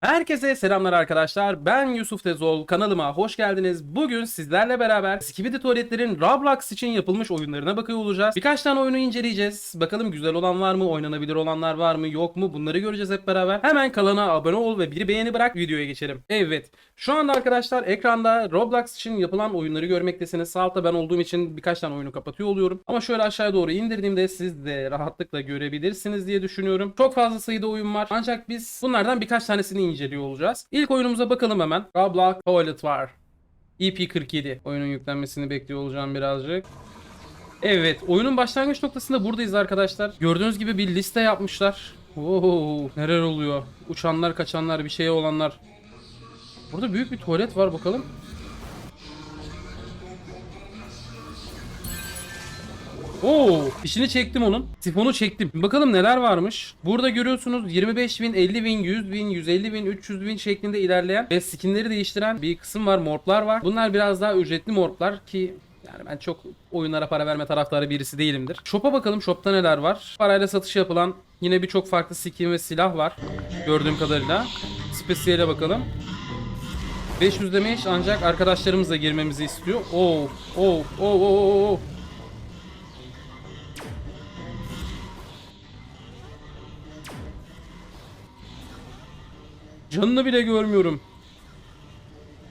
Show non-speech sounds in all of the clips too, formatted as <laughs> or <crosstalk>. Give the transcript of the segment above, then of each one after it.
Herkese selamlar arkadaşlar. Ben Yusuf Tezol. Kanalıma hoş geldiniz. Bugün sizlerle beraber Skibidi Tuvaletlerin Roblox için yapılmış oyunlarına bakıyor olacağız. Birkaç tane oyunu inceleyeceğiz. Bakalım güzel olan var mı? Oynanabilir olanlar var mı? Yok mu? Bunları göreceğiz hep beraber. Hemen kanala abone ol ve bir beğeni bırak videoya geçelim. Evet. Şu anda arkadaşlar ekranda Roblox için yapılan oyunları görmektesiniz. Sağ ben olduğum için birkaç tane oyunu kapatıyor oluyorum. Ama şöyle aşağıya doğru indirdiğimde siz de rahatlıkla görebilirsiniz diye düşünüyorum. Çok fazla sayıda oyun var. Ancak biz bunlardan birkaç tanesini inceliyor olacağız. İlk oyunumuza bakalım hemen. Roblox Toilet var. EP47. Oyunun yüklenmesini bekliyor olacağım birazcık. Evet, oyunun başlangıç noktasında buradayız arkadaşlar. Gördüğünüz gibi bir liste yapmışlar. Oo, neler oluyor? Uçanlar, kaçanlar, bir şey olanlar. Burada büyük bir tuvalet var bakalım. Oo, fişini çektim onun. Sifonu çektim. Bakalım neler varmış. Burada görüyorsunuz 25 bin, 50 bin, 100 bin, 150 bin, 300 bin şeklinde ilerleyen ve skinleri değiştiren bir kısım var. Morplar var. Bunlar biraz daha ücretli morplar ki yani ben çok oyunlara para verme taraftarı birisi değilimdir. Shop'a bakalım. Shop'ta neler var? Parayla satış yapılan yine birçok farklı skin ve silah var. Gördüğüm kadarıyla. Spesiyele bakalım. 500 demeyiş ancak arkadaşlarımızla girmemizi istiyor. Oo, oo, oo, oo, oo. Canını bile görmüyorum.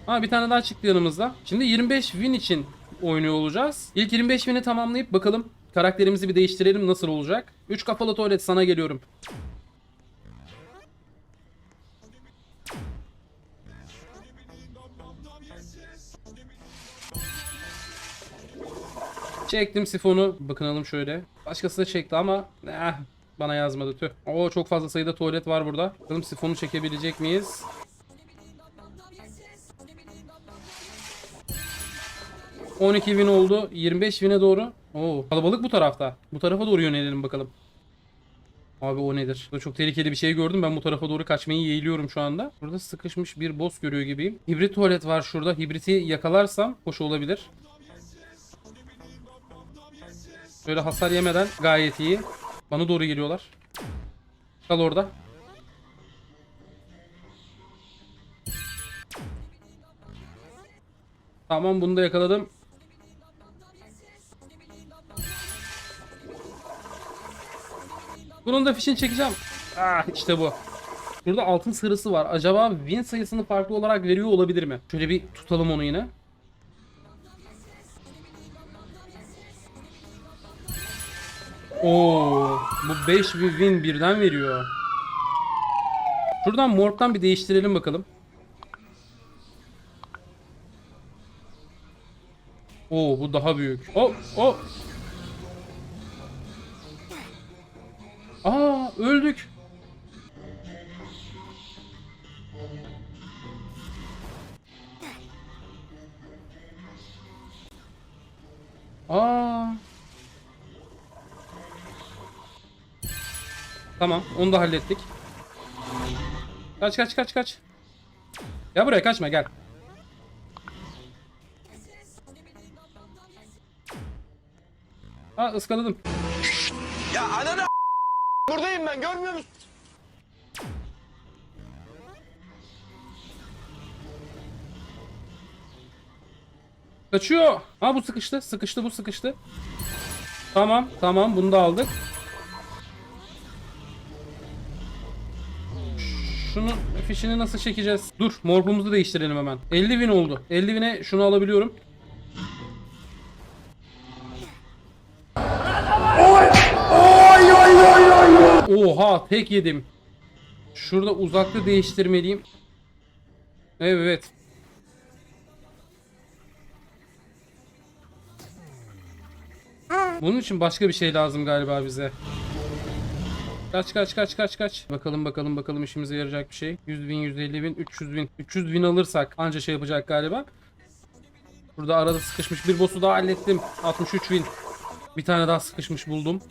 Ha bir tane daha çıktı yanımızda. Şimdi 25 win için oynuyor olacağız. İlk 25 win'i tamamlayıp bakalım karakterimizi bir değiştirelim nasıl olacak. 3 kafalı tuvalet sana geliyorum. Çektim sifonu. Bakınalım şöyle. Başkası da çekti ama eh, bana yazmadı tüh. Oo çok fazla sayıda tuvalet var burada. Bakalım sifonu çekebilecek miyiz? ...12 win oldu. 25 win'e doğru. Oo, kalabalık bu tarafta. Bu tarafa doğru yönelelim bakalım. Abi o nedir? Burada çok tehlikeli bir şey gördüm. Ben bu tarafa doğru kaçmayı yeğliyorum şu anda. Burada sıkışmış bir boss görüyor gibiyim. Hibrit tuvalet var şurada. Hibriti yakalarsam hoş olabilir. Böyle hasar yemeden gayet iyi. Bana doğru geliyorlar. Kal orada. Tamam bunu da yakaladım. Bunun da fişini çekeceğim. Ah işte bu. Burada altın sarısı var. Acaba win sayısını farklı olarak veriyor olabilir mi? Şöyle bir tutalım onu yine. Oo, bu 5 bir win birden veriyor. Şuradan morptan bir değiştirelim bakalım. Oo, bu daha büyük. O, o. Aa, öldük. Aa. Tamam onu da hallettik. Kaç kaç kaç kaç. Gel buraya kaçma gel. Ha ıskaladım. Ya ananı buradayım ben görmüyor musun? Kaçıyor. Ha bu sıkıştı. Sıkıştı bu sıkıştı. Tamam tamam bunu da aldık. Şunun fişini nasıl çekeceğiz? Dur morpumuzu değiştirelim hemen. 50 win oldu. 50 win'e şunu alabiliyorum. Oha tek yedim. Şurada uzaklığı değiştirmeliyim. Evet. Bunun için başka bir şey lazım galiba bize. Kaç kaç kaç kaç kaç. Bakalım bakalım bakalım işimize yarayacak bir şey. 100 bin, 150 bin, 300 bin. 300 bin alırsak anca şey yapacak galiba. Burada arada sıkışmış bir boss'u daha hallettim. 63 bin. Bir tane daha sıkışmış buldum.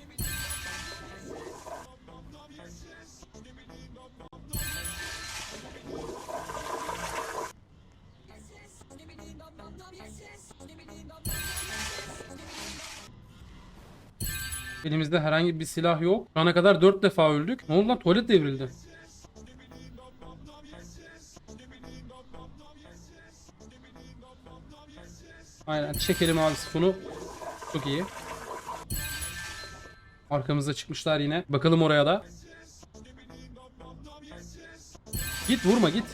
Elimizde herhangi bir silah yok. Şu ana kadar 4 defa öldük. Ne oldu lan tuvalet devrildi. Aynen çekelim abi sifonu. Çok iyi. Arkamızda çıkmışlar yine. Bakalım oraya da. Git vurma git.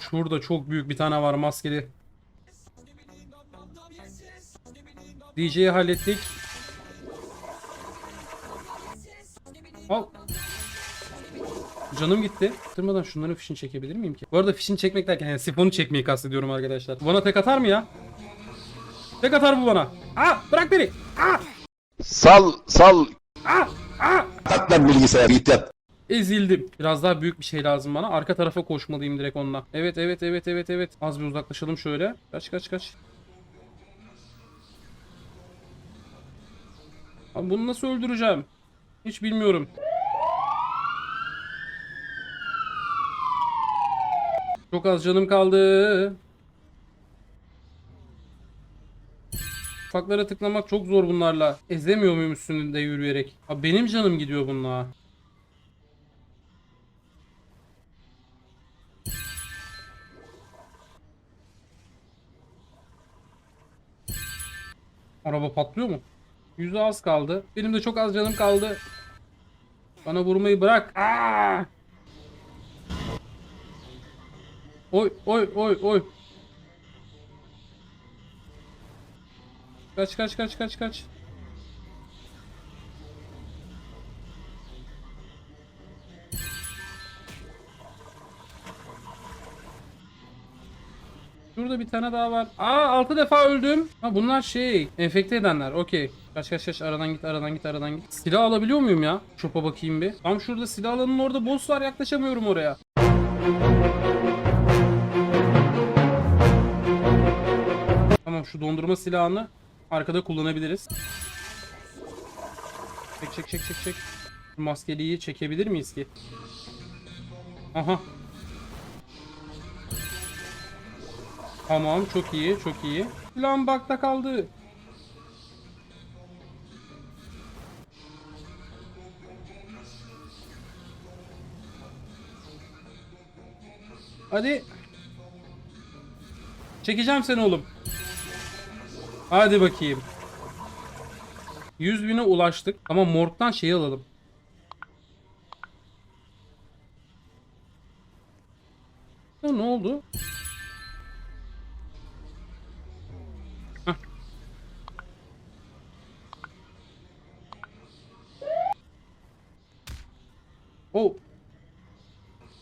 Şurada çok büyük bir tane var maskeli. DJ'yi hallettik. Al. Canım gitti. Durmadan şunların fişini çekebilir miyim ki? Bu arada fişini çekmek derken yani sifonu çekmeyi kastediyorum arkadaşlar. Bana tek atar mı ya? Tek atar bu bana. Aa bırak beni. Aa Sal sal. aa aa. Tak lan bilgisayar git yat. Ezildim. Biraz daha büyük bir şey lazım bana. Arka tarafa koşmalıyım direkt onunla. Evet evet evet evet evet. Az bir uzaklaşalım şöyle. Kaç kaç kaç. Abi bunu nasıl öldüreceğim? Hiç bilmiyorum. Çok az canım kaldı. Ufaklara tıklamak çok zor bunlarla. Ezemiyor muyum üstünde yürüyerek? Abi benim canım gidiyor bununla. Araba patlıyor mu? Yüzü az kaldı. Benim de çok az canım kaldı. Bana vurmayı bırak. Aa! Oy oy oy oy. Kaç kaç kaç kaç kaç. Şurada bir tane daha var. Aa 6 defa öldüm. Ha bunlar şey enfekte edenler. Okey. Kaç kaç kaç aradan git aradan git aradan git. Silah alabiliyor muyum ya? Şopa bakayım bir. Tam şurada silah alanının orada boss var yaklaşamıyorum oraya. Tamam şu dondurma silahını arkada kullanabiliriz. Çek çek çek çek çek. Şu maskeliyi çekebilir miyiz ki? Aha. Tamam çok iyi çok iyi. Lan bakta kaldı. Hadi. Çekeceğim seni oğlum. Hadi bakayım. 100 bine ulaştık. Ama morgdan şeyi alalım. Ya ne oldu? Hah. Oh.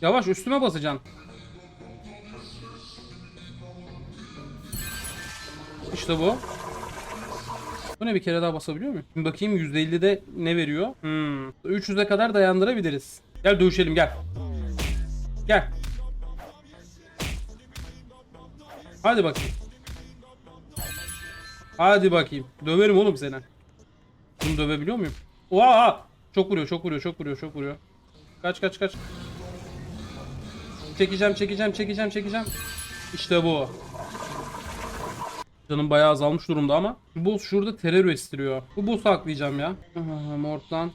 Yavaş üstüme basacaksın. İşte bu. Bu ne bir kere daha basabiliyor muyum? Şimdi bakayım %50'de ne veriyor? Hmm. 300'e kadar dayandırabiliriz. Gel dövüşelim gel. Gel. Hadi bakayım. Hadi bakayım. Döverim oğlum seni. Bunu dövebiliyor muyum? Oha! Çok vuruyor, çok vuruyor, çok vuruyor, çok vuruyor. Kaç kaç kaç. Çekeceğim, çekeceğim, çekeceğim, çekeceğim. İşte bu. Canım bayağı azalmış durumda ama. Bu boss şurada terör estiriyor. Bu boss'u aklayacağım ya. Aha, Mort'tan.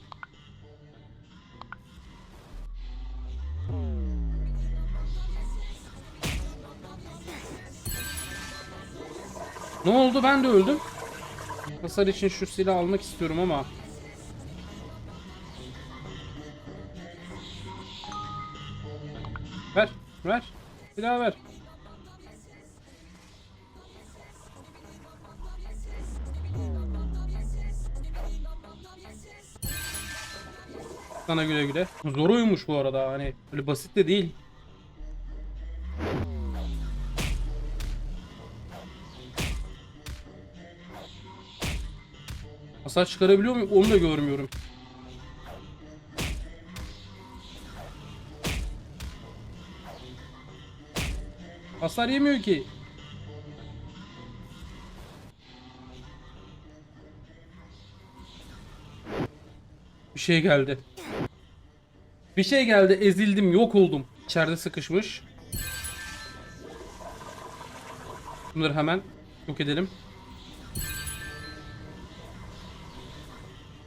Ne oldu? Ben de öldüm. Hasar için şu silah almak istiyorum ama. Ver, ver. Silah ver. Sana güle güle. Zor oyunmuş bu arada hani öyle basit de değil. Hasar çıkarabiliyor muyum? Onu da görmüyorum. Hasar yemiyor ki. Bir şey geldi. Bir şey geldi ezildim yok oldum. İçeride sıkışmış. Bunları hemen yok edelim.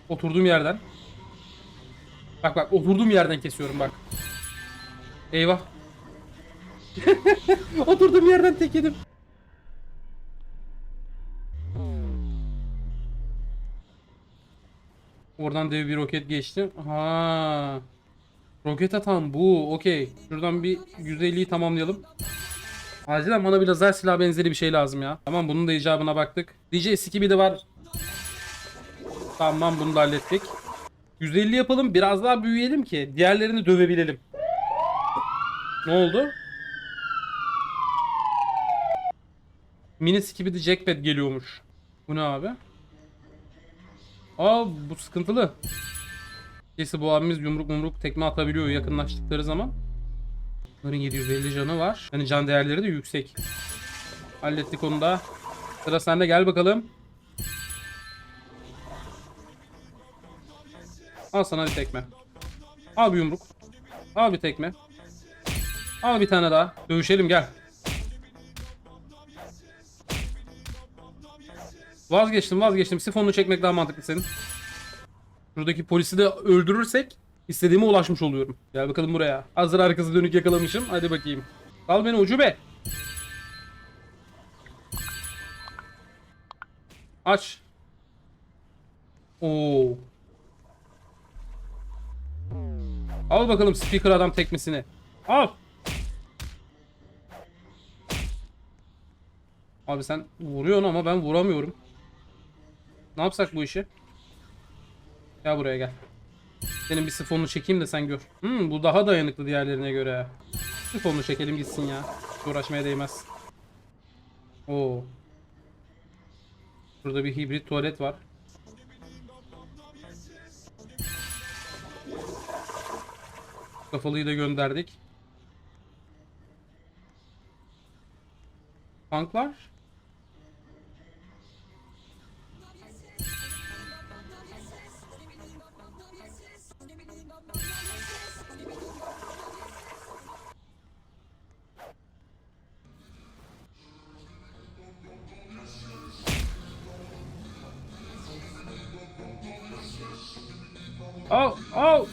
Oturduğum yerden. Bak bak oturduğum yerden kesiyorum bak. Eyvah. <laughs> oturduğum yerden tek yedim. Oradan dev bir roket geçti. Ha. Roket atan bu. Okey. Şuradan bir 150'yi tamamlayalım. Acilen bana bir lazer silah benzeri bir şey lazım ya. Tamam bunun da icabına baktık. DJ S2 de var. Tamam bunu da hallettik. 150 yapalım biraz daha büyüyelim ki diğerlerini dövebilelim. Ne oldu? Mini Skibidi Jackpad geliyormuş. Bu ne abi? Aa bu sıkıntılı. Neyse bu abimiz yumruk yumruk tekme atabiliyor yakınlaştıkları zaman. Bunların 750 canı var. Yani can değerleri de yüksek. Hallettik onu da. Sıra sende gel bakalım. Al sana bir tekme. Al bir yumruk. Al bir tekme. Al bir tane daha. Dövüşelim gel. Vazgeçtim vazgeçtim. Sifonunu çekmek daha mantıklı senin. Şuradaki polisi de öldürürsek istediğime ulaşmış oluyorum. Gel bakalım buraya. Hazır arkası dönük yakalamışım. Hadi bakayım. Al beni ucube. Aç. Oo. Al bakalım speaker adam tekmesini. Al. Abi sen vuruyorsun ama ben vuramıyorum. Ne yapsak bu işi? Gel buraya gel. Senin bir sifonunu çekeyim de sen gör. Hmm, bu daha dayanıklı diğerlerine göre. Sifonunu çekelim gitsin ya. Hiç Uğraşmaya değmez. Oo. Burada bir hibrit tuvalet var. Kafalıyı da gönderdik. Tanklar? Al, al.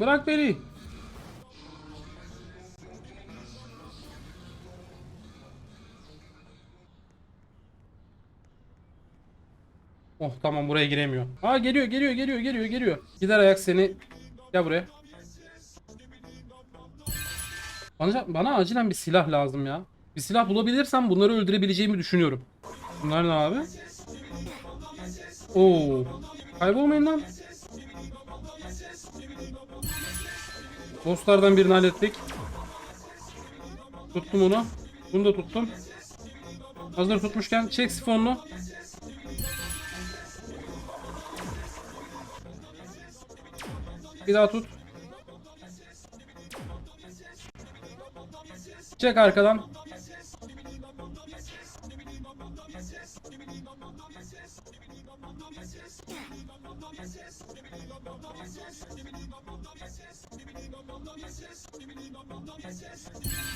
Bırak beni. Oh tamam buraya giremiyor. Aa geliyor geliyor geliyor geliyor geliyor. Gider ayak seni. Gel buraya. Bana, bana acilen bir silah lazım ya. Bir silah bulabilirsem bunları öldürebileceğimi düşünüyorum. Bunlar ne abi? Oo. Kaybolmayın lan. Bosslardan birini hallettik. Tuttum onu. Bunu da tuttum. Hazır tutmuşken çek sifonunu. Bir daha tut. Çek arkadan.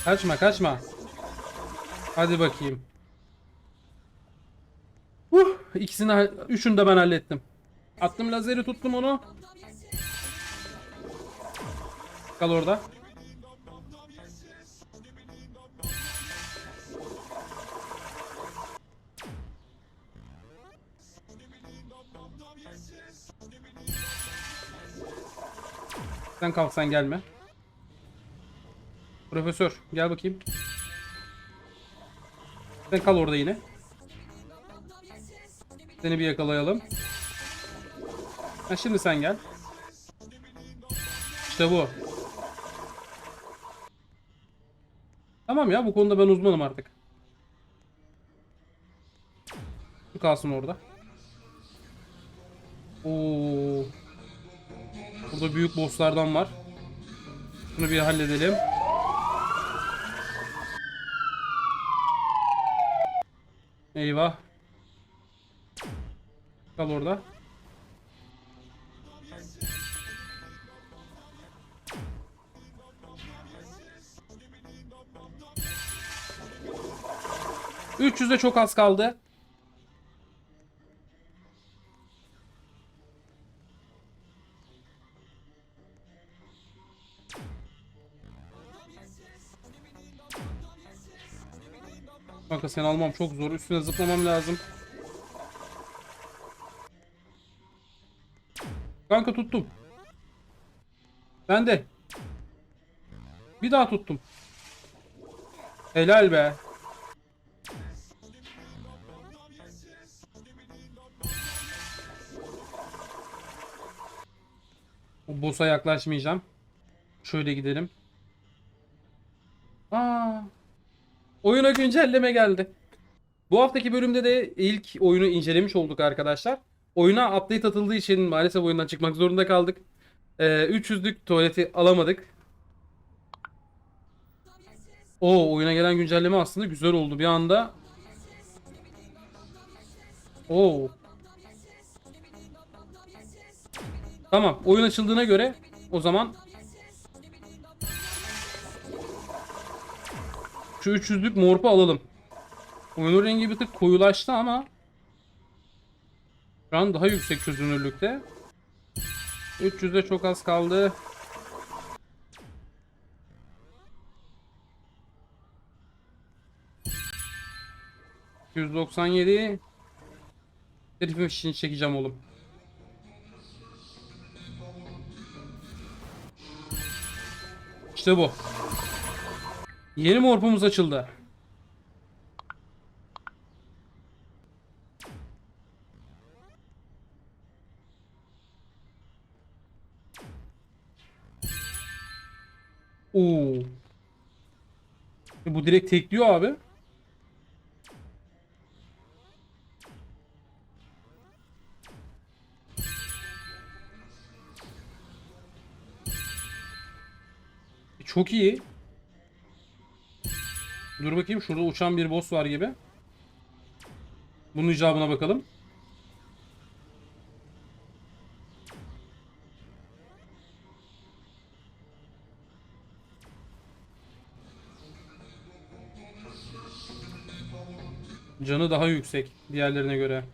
Kaçma kaçma. Hadi bakayım. Uh, ikisini üçünü de ben hallettim. Attım lazeri tuttum onu. Kal orada. Sen kalk sen gelme. Profesör gel bakayım. Sen kal orada yine. Seni bir yakalayalım. Ha, şimdi sen gel. İşte bu. Tamam ya bu konuda ben uzmanım artık. Şu kalsın orada. Oo. Burada büyük bosslardan var. Bunu bir halledelim. Eyvah. Kal orada. Üç yüzde çok az kaldı. Kanka seni almam çok zor. Üstüne zıplamam lazım. Kanka tuttum. Ben de. Bir daha tuttum. Helal be. Boss'a yaklaşmayacağım. Şöyle gidelim. Aa. Oyuna güncelleme geldi. Bu haftaki bölümde de ilk oyunu incelemiş olduk arkadaşlar. Oyuna update atıldığı için maalesef oyundan çıkmak zorunda kaldık. Ee, 300'lük tuvaleti alamadık. O oyuna gelen güncelleme aslında güzel oldu bir anda. Oo. Tamam, oyun açıldığına göre o zaman şu 300'lük morpu alalım. Oyunun rengi bir tık koyulaştı ama şu an daha yüksek çözünürlükte. 300'e çok az kaldı. ...197... Herifin fişini çekeceğim oğlum. İşte bu. Yeni morpumuz açıldı. Oo. E bu direkt tekliyor abi. E Çok iyi. Dur bakayım şurada uçan bir boss var gibi. Bunun icabına bakalım. Canı daha yüksek diğerlerine göre.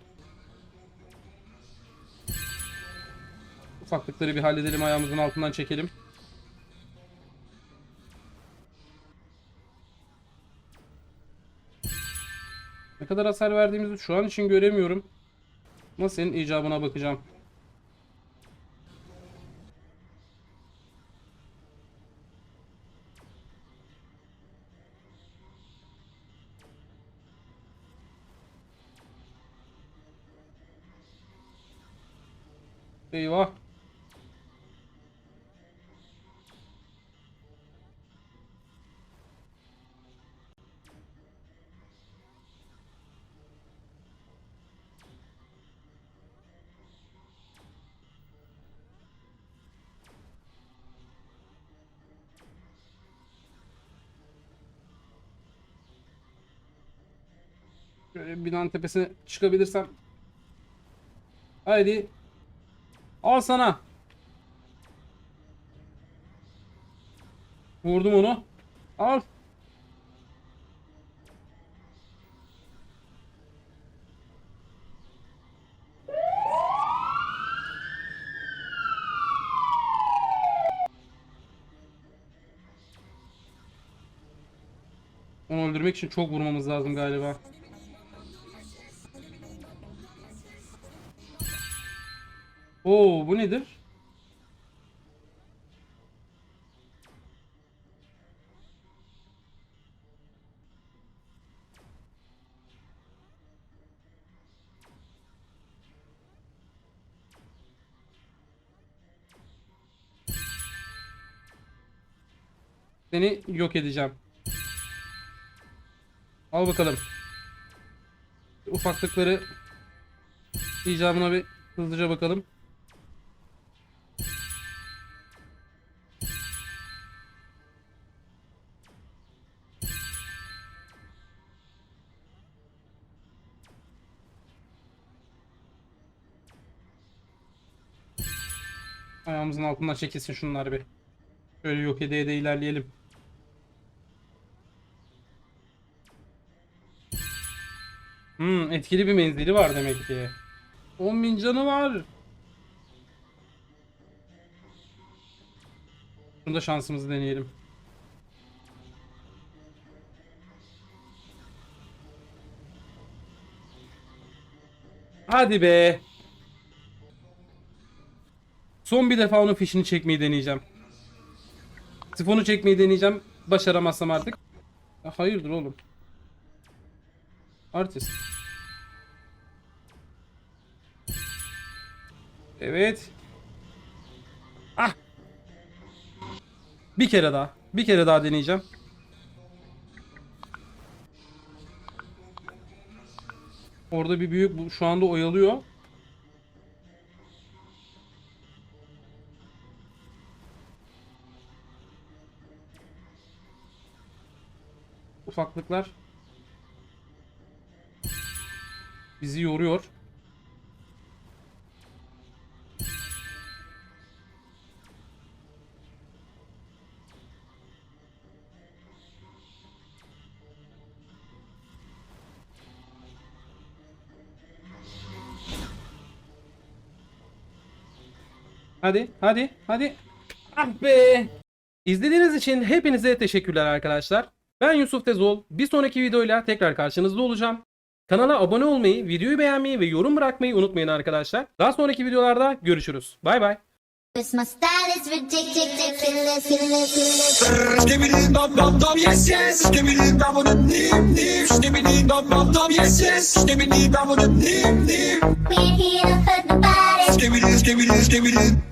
Ufaklıkları bir halledelim ayağımızın altından çekelim. Ne kadar hasar verdiğimizi şu an için göremiyorum. Ama senin icabına bakacağım. Eyvah. Şöyle binanın tepesine çıkabilirsem. Haydi. Al sana. Vurdum onu. Al. Onu öldürmek için çok vurmamız lazım galiba. Oo bu nedir? Seni yok edeceğim. Al bakalım. Ufaklıkları icabına bir hızlıca bakalım. Ayağımızın altından çekilsin şunlar bir. Şöyle yok edeye de ilerleyelim. Hmm, etkili bir menzili var demek ki. 10 bin canı var. Şunu da şansımızı deneyelim. Hadi be. Son bir defa onun fişini çekmeyi deneyeceğim. Sifonu çekmeyi deneyeceğim. Başaramazsam artık. Ya hayırdır oğlum. Artist. Evet. Ah. Bir kere daha. Bir kere daha deneyeceğim. Orada bir büyük şu anda oyalıyor. Ufaklıklar bizi yoruyor. Hadi, hadi, hadi. Ah be! İzlediğiniz için hepinize teşekkürler arkadaşlar. Ben Yusuf Tezol. Bir sonraki videoyla tekrar karşınızda olacağım. Kanala abone olmayı, videoyu beğenmeyi ve yorum bırakmayı unutmayın arkadaşlar. Daha sonraki videolarda görüşürüz. Bay bay. Cause my style is ridiculous, ridiculous. Skibbidi dum dum dum yes yes. Skibbidi dum dum dim dim. Skibbidi dum dum dum yes yes. Skibbidi dum dum dim dim. We're here to hurt nobody. Skibbidi skibbidi skibbidi.